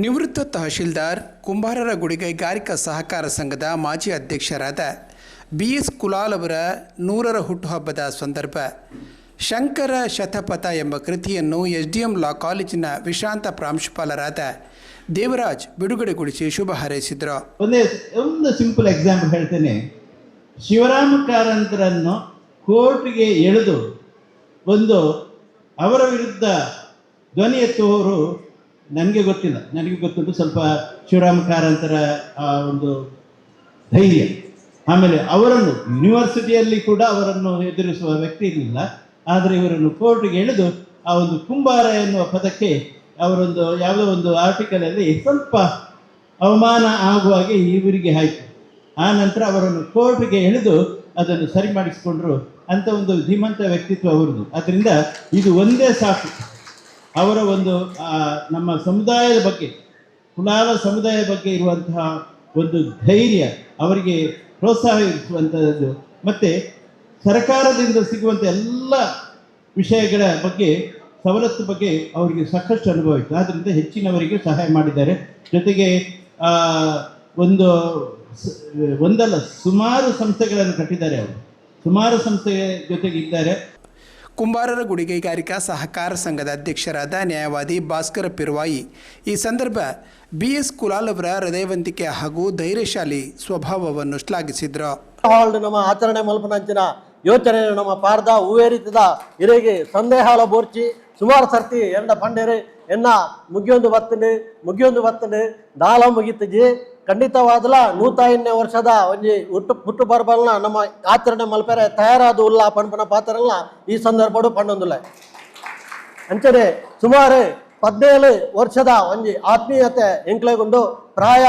ನಿವೃತ್ತ ತಹಶೀಲ್ದಾರ್ ಕುಂಬಾರರ ಗುಡಿಗೈಗಾರಿಕಾ ಸಹಕಾರ ಸಂಘದ ಮಾಜಿ ಅಧ್ಯಕ್ಷರಾದ ಬಿ ಎಸ್ ಕುಲಾಲ್ ಅವರ ನೂರರ ಹುಟ್ಟುಹಬ್ಬದ ಸಂದರ್ಭ. ಶಂಕರ ಶತಪಥ ಎಂಬ ಕೃತಿಯನ್ನು ಎಸ್ ಡಿ ಎಂ ಲಾ ಕಾಲೇಜಿನ ವಿಶ್ರಾಂತ ಪ್ರಾಂಶುಪಾಲರಾದ ದೇವರಾಜ್ ಬಿಡುಗಡೆಗೊಳಿಸಿ ಶುಭ ಹಾರೈಸಿದರು. ಒಂದೇ ಒಂದು ಸಿಂಪಲ್ ಎಕ್ಸಾಂಪಲ್ ಹೇಳ್ತೇನೆ. ಶಿವರಾಮ ಕಾರಂತರನ್ನು ಕೋರ್ಟ್ಗೆ ಎಳೆದು ಒಂದು ಅವರ ವಿರುದ್ಧ ಧ್ವನಿ ಎತ್ತುವವರು ನನಗೆ ಗೊತ್ತಿಲ್ಲ. ನನಗೆ ಗೊತ್ತುಂಟು ಸ್ವಲ್ಪ ಶಿವರಾಮ ಕಾರಂತರ ಆ, ಒಂದು ಧೈರ್ಯ. ಆಮೇಲೆ ಅವರನ್ನು ಯೂನಿವರ್ಸಿಟಿಯಲ್ಲಿ ಕೂಡ ಅವರನ್ನು ಎದುರಿಸುವ ವ್ಯಕ್ತಿ ಇರಲಿಲ್ಲ. ಆದರೆ ಇವರನ್ನು ಕೋರ್ಟ್ಗೆ ಎಳೆದು ಆ ಒಂದು ಕುಂಬಾರ ಎನ್ನುವ ಪದಕ್ಕೆ ಅವರೊಂದು ಯಾವುದೋ ಒಂದು ಆರ್ಟಿಕಲಲ್ಲಿ ಸ್ವಲ್ಪ ಅವಮಾನ ಆಗುವ ಹಾಗೆ ಇವರಿಗೆ ಆಯಿತು. ಆ ನಂತರ ಅವರನ್ನು ಕೋರ್ಟ್ಗೆ ಎಳೆದು ಅದನ್ನು ಸರಿ ಮಾಡಿಸಿಕೊಂಡ್ರು ಅಂತ ಒಂದು ಧೀಮಂತ ವ್ಯಕ್ತಿತ್ವ ಅವರದು. ಅದರಿಂದ ಇದು ಒಂದೇ ಸಾಕು. ಅವರ ಒಂದು ನಮ್ಮ ಸಮುದಾಯದ ಬಗ್ಗೆ ಕುಲಾಲ ಸಮುದಾಯದ ಬಗ್ಗೆ ಇರುವಂತಹ ಒಂದು ಧೈರ್ಯ ಅವರಿಗೆ ಪ್ರೋತ್ಸಾಹಿಸುವಂಥದ್ದು ಮತ್ತು ಸರ್ಕಾರದಿಂದ ಸಿಗುವಂಥ ಎಲ್ಲ ವಿಷಯಗಳ ಬಗ್ಗೆ, ಸವಲತ್ತು ಬಗ್ಗೆ ಅವರಿಗೆ ಸಾಕಷ್ಟು ಅನುಭವ ಇತ್ತು. ಆದ್ದರಿಂದ ಹೆಚ್ಚಿನವರಿಗೆ ಸಹಾಯ ಮಾಡಿದ್ದಾರೆ. ಜೊತೆಗೆ ಒಂದು ಒಂದಲ್ಲ, ಸುಮಾರು ಸಂಸ್ಥೆಗಳನ್ನು ಕಟ್ಟಿದ್ದಾರೆ ಅವರು. ಸುಮಾರು ಸಂಸ್ಥೆ ಜೊತೆಗೆ ಇದ್ದಾರೆ. ಕುಂಬಾರರ ಗುಡಿಗೈಗಾರಿಕಾ ಸಹಕಾರ ಸಂಘದ ಅಧ್ಯಕ್ಷರಾದ ನ್ಯಾಯವಾದಿ ಭಾಸ್ಕರ ಪಿರ್ವಾಯಿ. ಈ ಸಂದರ್ಭ ಬಿ ಎಸ್ ಕುಲಾಲ್ ಅವರ ಹೃದಯವಂತಿಕೆ ಹಾಗೂ ಧೈರ್ಯಶಾಲಿ ಸ್ವಭಾವವನ್ನು ಶ್ಲಾಘಿಸಿದ್ರು. ನಮ್ಮ ಆಚರಣೆ ಮಲ್ಪನಂಚಿನ ಯೋಚನೆ ನಮ್ಮ ಪಾರ್ದ ಹೂವೇರಿತದ ಇರೆಗೆ ಸಂದೇಹಾಲ ಬೋರ್ಚಿ ಸುಮಾರು ಸರ್ತಿ ಎಂಡ ಪಂಡೇರಿ ಎನ್ನ ಮುಗಿಯೊಂದು ಬತ್ತಂಡು ಮುಗಿಯೊಂದು ಬತ್ತಂಡು ದಾಳ ಮುಗಿತಜಿ. ಖಂಡಿತವಾದಲ ನೂತಾಯನ್ನೇ ವರ್ಷದ ಒಂಜಿ ಹುಟ್ಟು ಹುಟ್ಟು ಬರ್ಬಲ್ನ ನಮ್ಮ ಆಚರಣೆ ಮಲ್ಪೆರೆ ತಯಾರಾದ ಉಲ್ಲ ಪಣಪನ ಪಾತ್ರಲ್ಲ ಈ ಸಂದರ್ಭಡು ಪಂಡೊಂದುಲ್ಲ ಅಂಚನೆ ಸುಮಾರು ಪದ್ನೇಳು ವರ್ಷದ ಒಂಜಿ ಆತ್ಮೀಯತೆ ಎಂಕ್ಲೆಗೊಂಡು ಪ್ರಾಯ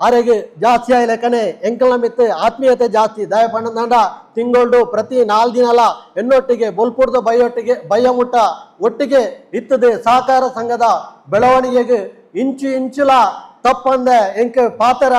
ಆರೆಗೆ ಜಾಸ್ತಿ ಆಯ್ ಲೆಕ್ಕನೆ ಎಂಕಲ್ನ ಮಿತ್ತು ಆತ್ಮೀಯತೆ ಜಾಸ್ತಿ. ದಯ ಪಣ್ಣದಂಡ ತಿಂಗಳು ಪ್ರತಿ ನಾಲ್ಕು ದಿನಲ ಎನ್ನೊಟ್ಟಿಗೆ ಬೊಲ್ಪುರದ ಬೈಯೊಟ್ಟಿಗೆ ಬಯ್ಯಮುಟ್ಟ ಒಟ್ಟಿಗೆ ಇತ್ತದೆ ಸಹಕಾರ ಸಂಘದ ಬೆಳವಣಿಗೆಗೆ ಇಂಚು ಇಂಚುಲ ತಪ್ಪಂದೆ ಎಂಕ ಪಾತರ?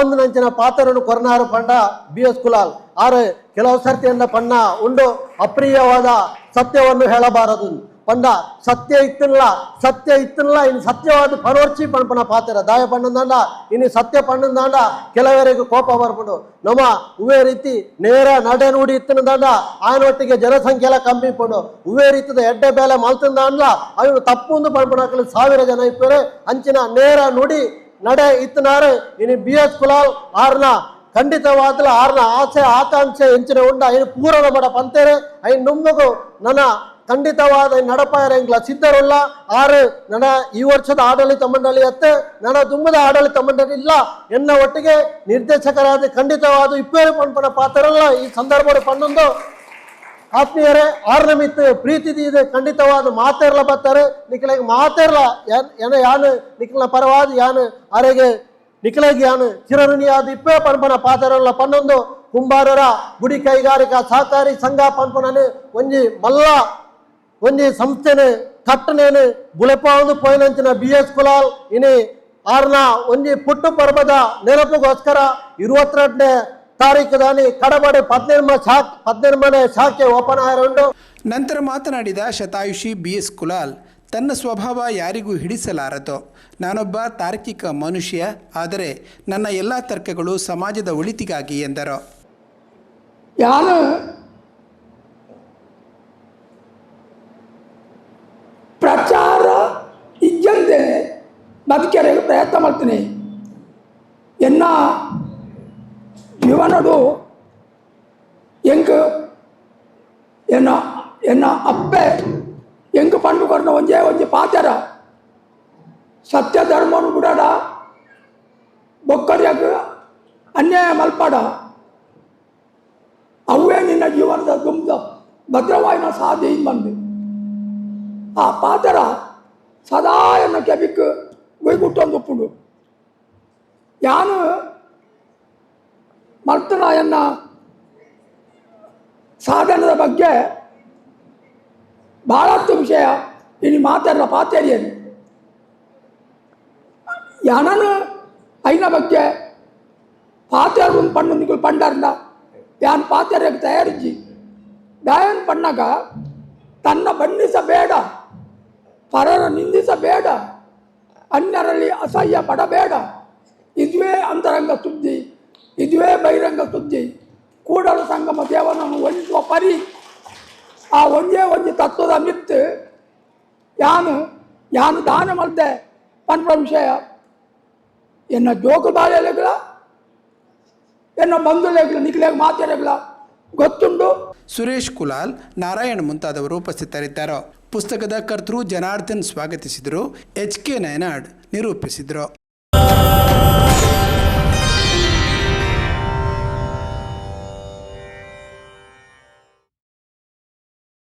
ಒಂದು ನಂಚಿನ ಪಾತ್ರನು ಕೊರನಾರು ಪಂಡ ಬಿ ಎಸ್ ಕುಲಾಲ್. ಆರು ಕೆಲವು ಸರ್ತಿಯನ್ನ ಪಣ್ಣ ಉಂಡು ಅಪ್ರಿಯವಾದ ಸತ್ಯವನ್ನು ಹೇಳಬಾರದು. ಪಂಡ ಸತ್ಯ ಇತ್ತಿಲ್ಲ ಸತ್ಯ ಇತ್ತಿಲ್ಲ, ಇನ್ನು ಸತ್ಯವಾದ ಪರವರ್ಚಿ ಪಣಪನ ಪಾತ್ರ. ದಾಯ ಪಣ್ಣಂದಾಂಡ ಇನ್ನು ಸತ್ಯ ಪಣ್ಣಂದಾಂಡ ಕೆಲವರಿಗೆ ಕೋಪ ಬರ್ಬಿಡು. ನಮ್ಮ ಉವೇ ರೀತಿ ನೇರ ನಡೆ ನುಡಿ ಇತ್ತಿನದಾಂಡ ಆಯನೊಟ್ಟಿಗೆ ಜನಸಂಖ್ಯೆ ಎಲ್ಲ ಕಮ್ಮಿ ಪಂಡು. ಉವೇ ರೀತಿದ ಎಡ್ಡೆ ಬೇಲೆ ಮಲ್ತಂದಾಂಡ್ಲ ಅವನು ತಪ್ಪೊಂದು ಪಣ್ಪಣಕಲು ಸಾವಿರ ಜನ ಇಪ್ಪರೆ ಅಂಚಿನ ನೇರ ನುಡಿ ನಡೆ ಇತ್ತನಾರು. ಇನ್ನು ಬಿ ಎಸ್ ಕುಲಾಲ್ ಆರ್ನ ಖಂಡಿತವಾದ್ಲ ಆರ್ನ ಆಸೆ, ಆಕಾಂಕ್ಷೆ, ಹೆಂಚಿನ ಉಂಡ, ಇನ್ನು ಪೂರಣ ಮಾಡ ಪಂತೇರೆ. ಐನ್ ನುಮ್ಮಗು ನನ್ನ ಖಂಡಿತವಾದ ಇಂಗ್ಲ ಸಿದ್ಧರುಲ್ಲ. ಆರು ನನ್ನ ಈ ವರ್ಷದ ಆಡಳಿತ ಮಂಡಳಿ ಅತ್ತೆ ನನ್ನ ತುಂಬದ ಆಡಳಿತ ಮಂಡಳಿ ಇಲ್ಲ. ಎನ್ನ ಒಟ್ಟಿಗೆ ನಿರ್ದೇಶಕರಾದ ಖಂಡಿತವಾದ ಇಪ್ಪೇರು ಪಂಪನ ಪಾತ್ರರಲ್ಲ ಈ ಸಂದರ್ಭದ ಪನ್ನೊಂದು. ಆತ್ಮೀಯರೇ ಆರ್ ನಮಿತ್ ಪ್ರೀತಿ ಇದೆ, ಖಂಡಿತವಾದ ಮಾತೇರ್ಲ ಬರ್ತಾರೆ. ನಿಖಿಲಾಗಿ ಮಾತೇರ್ಲ, ಏನ ಯಾನು, ನಿಖಿಲ್ನ ಪರವಾದ ಯಾನು, ಆರೆಗೆ ನಿಖಿಲಾಗಿ ಯಾನು ಚಿರಋಣಿಯಾದ ಇಪ್ಪೇ ಪಂಪನ ಪಾತ್ರರಲ್ಲ ಪನ್ನೊಂದು. ಕುಂಬಾರರ ಗುಡಿ ಕೈಗಾರಿಕಾ ಸಹಕಾರಿ ಸಂಘ ಪಂಪನನು ಒಂಜಿ ಮಲ್ಲ ಒಂಜಿ ಸಂಸ್ಥೆನೆ ಕಟ್ಟನೇನು ಬುಲೆಪಾವುದು ಪೋಯಿನಂಚಿನ ಬಿ ಎಸ್ ಕುಲಾಲ್ ಇನಿ ಆರ್ನ ಒಂದು ಪುಟ್ಟು ಪರ್ವದ ನೆನಪುಗೋಸ್ಕರ ಇರುವತ್ತೆರಡನೇ ತಾರೀಕು ದಾನಿ ಕಡಬಡಿ ಪದ್ನೆರ್ಮ ಶಾಖ್ ಪದ್ನೆರ್ಮನೆ ಶಾಖೆ ಓಪನ್ ಆಗಿರುಂಡು ನಂತರ ಮಾತನಾಡಿದ ಶತಾಯುಷಿ ಬಿ ಎಸ್ ಕುಲಾಲ್ ತನ್ನ ಸ್ವಭಾವ ಯಾರಿಗೂ ಹಿಡಿಸಲಾರದು ನಾನೊಬ್ಬ ತಾರ್ಕಿಕ ಮನುಷ್ಯ ಆದರೆ ನನ್ನ ಎಲ್ಲ ತರ್ಕಗಳು ಸಮಾಜದ ಒಳಿತಿಗಾಗಿ ಎಂದರು. ಯಾನು ಬದುಕೆರೆಗೆ ಪ್ರಯತ್ನ ಮಾಡ್ತೀನಿ ಎನ್ನ ಜೀವನಡು ಎಂಕ್ ಎನ್ನ ಎನ್ನ ಅಪ್ಪೆ ಎಂಕ್ ಪಂಡು ಕೊರ್ನ ಒಂಜೇ ಒಂಜಿ ಪಾತೆರ ಸತ್ಯ ಧರ್ಮನು ಬಿಡಡ ಬೊಕ್ಕರಿಯಾಗ ಅನ್ಯಾಯ ಮಲ್ಪಡ ಅವೇ ನಿನ್ನ ಜೀವನದ ತುಂಬ ಭದ್ರವಾಯಿನ ಸಾಧ್ಯ ಬಂದು ಆ ಪಾತ್ರ ಸದಾ ಎನ್ನ ಕೆಬಿಕ್ ಗುಯ್ಗುಟ್ಟೊಂದುಪ್ಪುಡು ಯಾನು ಮಲ್ತನ ಎನ್ನ ಸಾಧನದ ಬಗ್ಗೆ ಬಹಳಷ್ಟು ವಿಷಯ ಇನ್ನು ಮಾತಾಡಲ ಪಾತೇರಿಯನು ಯಾನನು ಐನ ಬಗ್ಗೆ ಪಾತೇರು ಪಣ್ಣು ನಿಗುಲು ಪಂಡರ್ನ ಯಾನ್ ಪಾತೆರೆಗೆ ತಯಾರಿಸಿ ಗಾಯನ್ ಪಣ್ಣಗ ತನ್ನ ಬಣ್ಣಿಸಬೇಡ ಪರರ ನಿಂದಿಸಬೇಡ ಅನ್ಯರಲ್ಲಿ ಅಸಹ್ಯ ಪಡಬೇಡ. ಇದುವೇ ಅಂತರಂಗ ಸುದ್ದಿ, ಇದುವೇ ಬಹಿರಂಗ ಸುದ್ದಿ. ಕೂಡಲ ಸಂಗಮ ದೇವನನ್ನು ವಂಚಿಸುವ ಪರಿ ಆ ಒಂದೇ ಒಂದು ತತ್ವದ ಮಿತ್ತು ಯಾನು ಯಾನು ದಾನ ಮಲ್ದೆ ಪಂಡ್ರ ವಿಷಯ. ಎನ್ನ ಜೋಕು ಬಾಳೆಲೆಗಳ, ಎನ್ನ ಬಂಧುಲೆಗಳ, ನಿಖಿಲೆಗ ಮಾತೆರೆಗಳ ಗೊತ್ತುಂಡು ಸುರೇಶ್ ಕುಲಾಲ್ ನಾರಾಯಣ್ ಮುಂತಾದವರು ಉಪಸ್ಥಿತರಿದ್ದರು. ಪುಸ್ತಕದ ಕರ್ತೃ ಜನಾರ್ದನ್ ಸ್ವಾಗತಿಸಿದರು. ಎಚ್ ಕೆ ನಯನಾಡ್ ನಿರೂಪಿಸಿದರು.